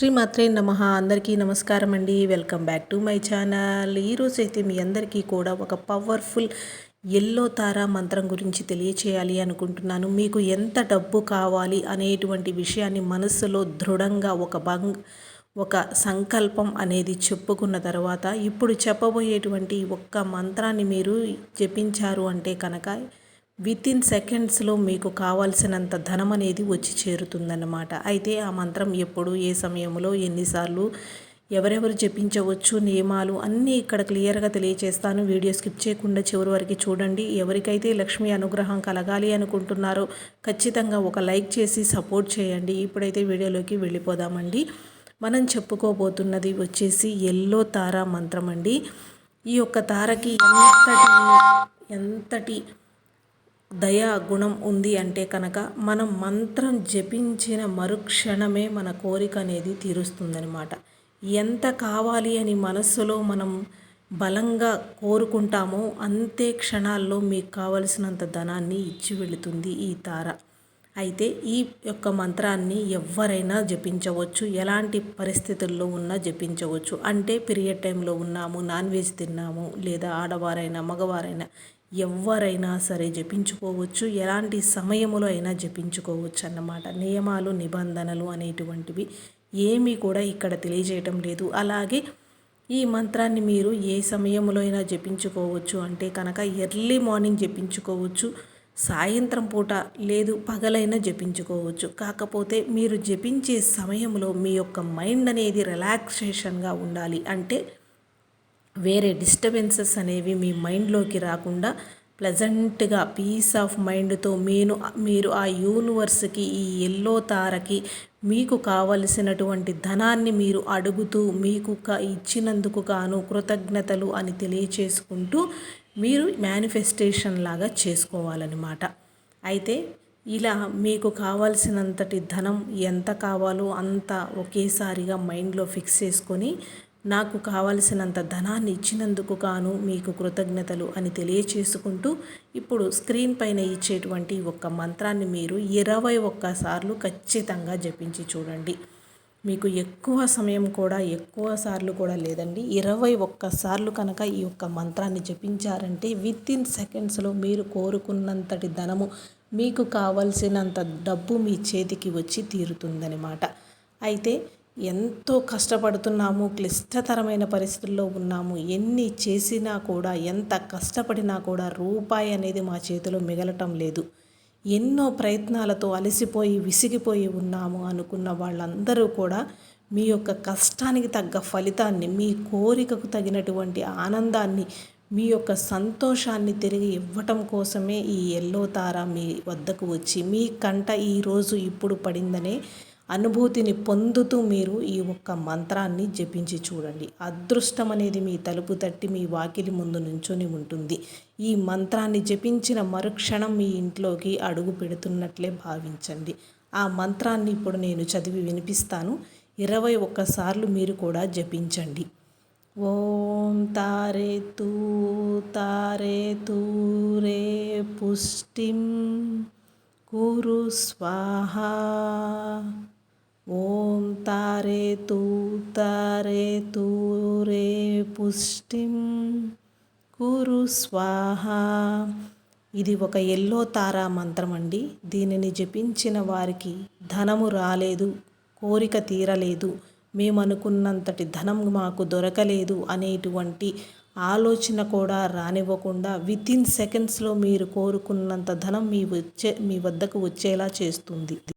శ్రీమాత్రే నమ. అందరికీ నమస్కారం అండి. Welcome back to my channel. ఈరోజు అయితే మీ అందరికీ కూడా ఒక పవర్ఫుల్ ఎల్లో తారా మంత్రం గురించి తెలియచేయాలి అనుకుంటున్నాను. మీకు ఎంత డబ్బు కావాలి అనేటువంటి విషయాన్ని మనస్సులో దృఢంగా ఒక బంగ్ ఒక సంకల్పం అనేది చెప్పుకున్న తర్వాత ఇప్పుడు చెప్పబోయేటువంటి ఒక్క మంత్రాన్ని మీరు జపించారు అంటే కనుక విత్ ఇన్ సెకండ్స్లో మీకు కావాల్సినంత ధనం అనేది వచ్చి చేరుతుందన్నమాట. అయితే ఆ మంత్రం ఎప్పుడు ఏ సమయంలో ఎన్నిసార్లు ఎవరెవరు జపించవచ్చు నియమాలు అన్నీ ఇక్కడ క్లియర్గా తెలియచేస్తాను. వీడియో స్కిప్ చేయకుండా చివరి వరకు చూడండి. ఎవరికైతే లక్ష్మి అనుగ్రహం కలగాలి అనుకుంటున్నారో ఖచ్చితంగా ఒక లైక్ చేసి సపోర్ట్ చేయండి. ఇప్పుడైతే వీడియోలోకి వెళ్ళిపోదామండి. మనం చెప్పుకోబోతున్నది వచ్చేసి ఎల్లో తార మంత్రం అండి ఈ యొక్క తారకి ఎంతటి ఎంతటి దయా గుణం ఉంది అంటే కనుక మనం మంత్రం జపించిన మరుక్షణమే మన కోరిక అనేది తీరుస్తుందనమాట ఎంత కావాలి అని మనస్సులో మనం బలంగా కోరుకుంటామో అంతే క్షణాల్లో మీకు కావలసినంత ధనాన్ని ఇచ్చి వెళుతుంది ఈ తార. అయితే ఈ యొక్క మంత్రాన్ని ఎవరైనా జపించవచ్చు. ఎలాంటి పరిస్థితుల్లో ఉన్నా జపించవచ్చు. అంటే పీరియడ్ టైంలో ఉన్నాము నాన్ వెజ్ తిన్నాము లేదా ఆడవారైనా మగవారైనా ఎవరైనా సరే జపించుకోవచ్చు ఎలాంటి సమయములో అయినా జపించుకోవచ్చు అన్నమాట. నియమాలు నిబంధనలు అనేటువంటివి ఏమీ కూడా ఇక్కడ తెలియజేయటం లేదు. అలాగే ఈ మంత్రాన్ని మీరు ఏ సమయంలో అయినా జపించుకోవచ్చు అంటే కనుక ఎర్లీ మార్నింగ్ జపించుకోవచ్చు సాయంత్రం పూట లేదు పగలైనా జపించుకోవచ్చు. కాకపోతే మీరు జపించే సమయంలో మీ యొక్క మైండ్ అనేది రిలాక్సేషన్గా ఉండాలి. అంటే వేరే డిస్టర్బెన్సెస్ అనేవి మీ మైండ్లోకి రాకుండా ప్లెజెంట్గా పీస్ ఆఫ్ మైండ్తో మీరు మీరు ఆ యూనివర్స్కి ఈ ఎల్లో తారకి మీకు కావలసినటువంటి ధనాన్ని మీరు అడుగుతూ మీకు ఇచ్చినందుకు గాను కృతజ్ఞతలు అని తెలియచేసుకుంటూ మీరు మేనిఫెస్టేషన్ లాగా చేసుకోవాలన్నమాట. అయితే ఇలా మీకు కావాల్సినంతటి ధనం ఎంత కావాలో అంత ఒకేసారిగా మైండ్లో ఫిక్స్ చేసుకొని నాకు కావలసినంత ధనాన్ని ఇచ్చినందుకు గాను మీకు కృతజ్ఞతలు అని తెలియచేసుకుంటూ ఇప్పుడు స్క్రీన్ పైన ఇచ్చేటువంటి ఒక్క మంత్రాన్ని మీరు ఇరవై ఒక్కసార్లు ఖచ్చితంగా జపించి చూడండి. మీకు ఎక్కువ సమయం కూడా ఎక్కువ సార్లు కూడా లేదండి. ఇరవై ఒక్కసార్లు కనుక ఈ యొక్క మంత్రాన్ని జపించారంటే విత్ ఇన్ సెకండ్స్లో మీరు కోరుకున్నంతటి ధనము మీకు కావలసినంత డబ్బు మీ చేతికి వచ్చి తీరుతుందనమాట అయితే ఎంతో కష్టపడుతున్నాము క్లిష్టతరమైన పరిస్థితుల్లో ఉన్నాము. ఎన్ని చేసినా కూడా ఎంత కష్టపడినా కూడా రూపాయి అనేది మా చేతిలో మిగలటం లేదు. ఎన్నో ప్రయత్నాలతో అలసిపోయి విసిగిపోయి ఉన్నాము అనుకున్న వాళ్ళందరూ కూడా మీ యొక్క కష్టానికి తగ్గ ఫలితాన్ని మీ కోరికకు తగినటువంటి ఆనందాన్ని మీ యొక్క సంతోషాన్ని తిరిగి ఇవ్వటం కోసమే ఈ ఎల్లో తార మీ వద్దకు వచ్చి మీ కంట ఈరోజు ఇప్పుడు పడిందనే అనుభూతిని పొందుతూ మీరు ఈ ఒక్క మంత్రాన్ని జపించి చూడండి. అదృష్టం అనేది మీ తలుపు తట్టి మీ వాకిలి ముందు నుంచొని ఉంటుంది. ఈ మంత్రాన్ని జపించిన మరుక్షణం మీ ఇంట్లోకి అడుగు పెడుతున్నట్లే భావించండి. ఆ మంత్రాన్ని ఇప్పుడు నేను చదివి వినిపిస్తాను. ఇరవై ఒక్కసార్లు మీరు కూడా జపించండి. ఓం తారే తూ తారే తూరే పుష్టిం. కురు స్వాహా. ఓం తారే తూ తారే తూరే పుష్టిం కురు స్వాహ. ఇది ఒక ఎల్లో తారా మంత్రం అండి. దీనిని జపించిన వారికి ధనము రాలేదు కోరిక తీరలేదు మేము అనుకున్నంతటి ధనం మాకు దొరకలేదు అనేటువంటి ఆలోచన కూడా రానివ్వకుండా విత్ ఇన్ సెకండ్స్లో మీరు కోరుకున్నంత ధనం మీ వచ్చే మీ వద్దకు వచ్చేలా చేస్తుంది.